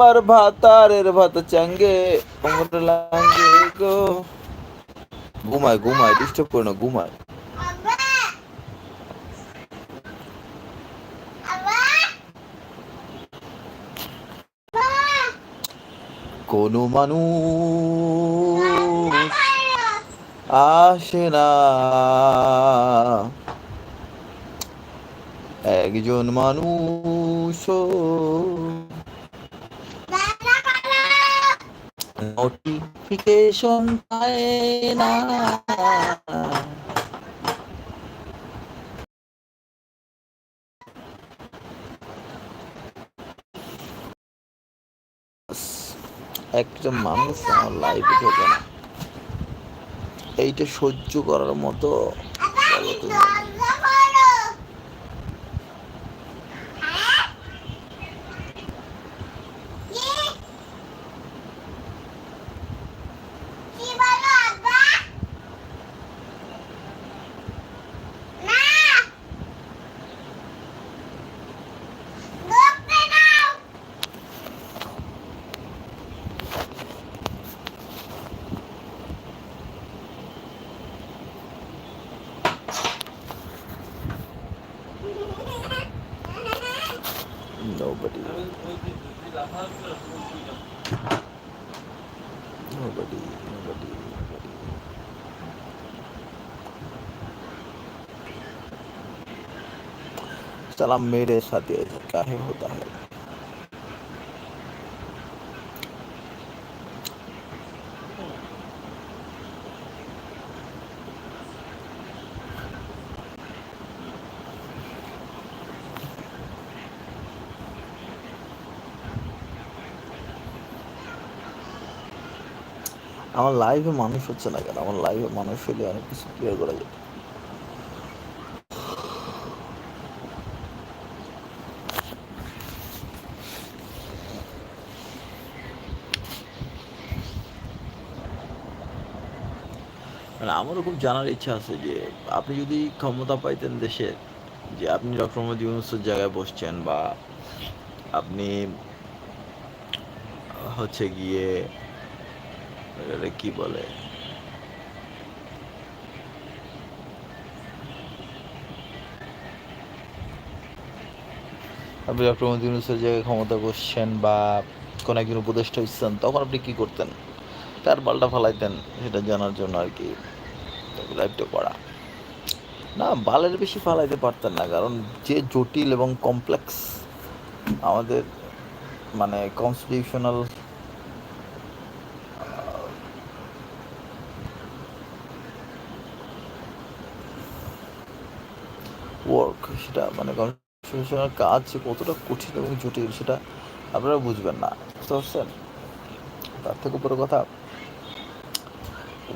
আর ভাতারের ভাত চাঙ্গে ওমর লাঙ্গে গো ঘুমায় ঘুমায় ডিস্টার্ব করো না ঘুমায় কোনো মানুষ আসে না একজন মানুষ নোটিফিকেশন পায় না একটা মানুষ আমার লাইফে ঢোকে না। এইটা সহ্য করার মতো Nobody. Nobody. Nobody. Nobody. सलाम मेरे साथ ये क्या है होता है আমার লাইভে মানুষ হচ্ছে না কেন? আমার লাইভে মানুষ হলে অনেক কিছু ক্লিয়ার করা যেত। মানে আমারও খুব জানার ইচ্ছা আছে যে, আপনি যদি ক্ষমতা পাইতেন দেশের যে আপনি ডক্টর মোহাম্মদ ইউনুসের জায়গায় বসছেন বা আপনি হচ্ছে গিয়ে কি বলে? আপনি ডক্টর মোহাম্মদ জায়গায় ক্ষমতা বসছেন বা কোনো একজন উপদেষ্টা হচ্ছেন তখন আপনি কি করতেন? তার পাল্টা ফালাইতেন, সেটা জানার জন্য আর কি। লাইভটা করা না, বালের বেশি ফালাইতে পারতেন না, কারণ যে জটিল এবং কমপ্লেক্স আমাদের মানে কনস্টিটিউশনাল ওয়ার্ক সেটা মানে কনস্টিটিউশনাল কাজ কতটা কঠিন এবং জটিল সেটা আপনারা বুঝবেন না। বুঝতে পারছেন? তার থেকে উপরে কথা,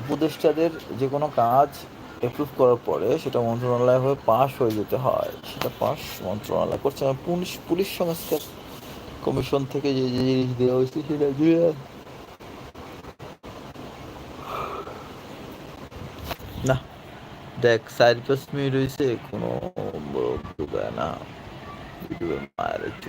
উপদেষ্টাদের যে কোনো কাজ অ্যাপ্রুভ করার পরে সেটা মন্ত্রণালয় হয়ে পাশ হয়ে যেতে হয়। সেটা পাশ মন্ত্রণালয় করছে। পুলিশ পুলিশ সংস্কার কমিশন থেকে যে যে জিনিস দেওয়া হয়েছে সেটা দিয়ে দেখ সাইড পাঁচ মিনিট হয়েছে কোনো ঢুকায় না ইউটিউবের মায়ের একটু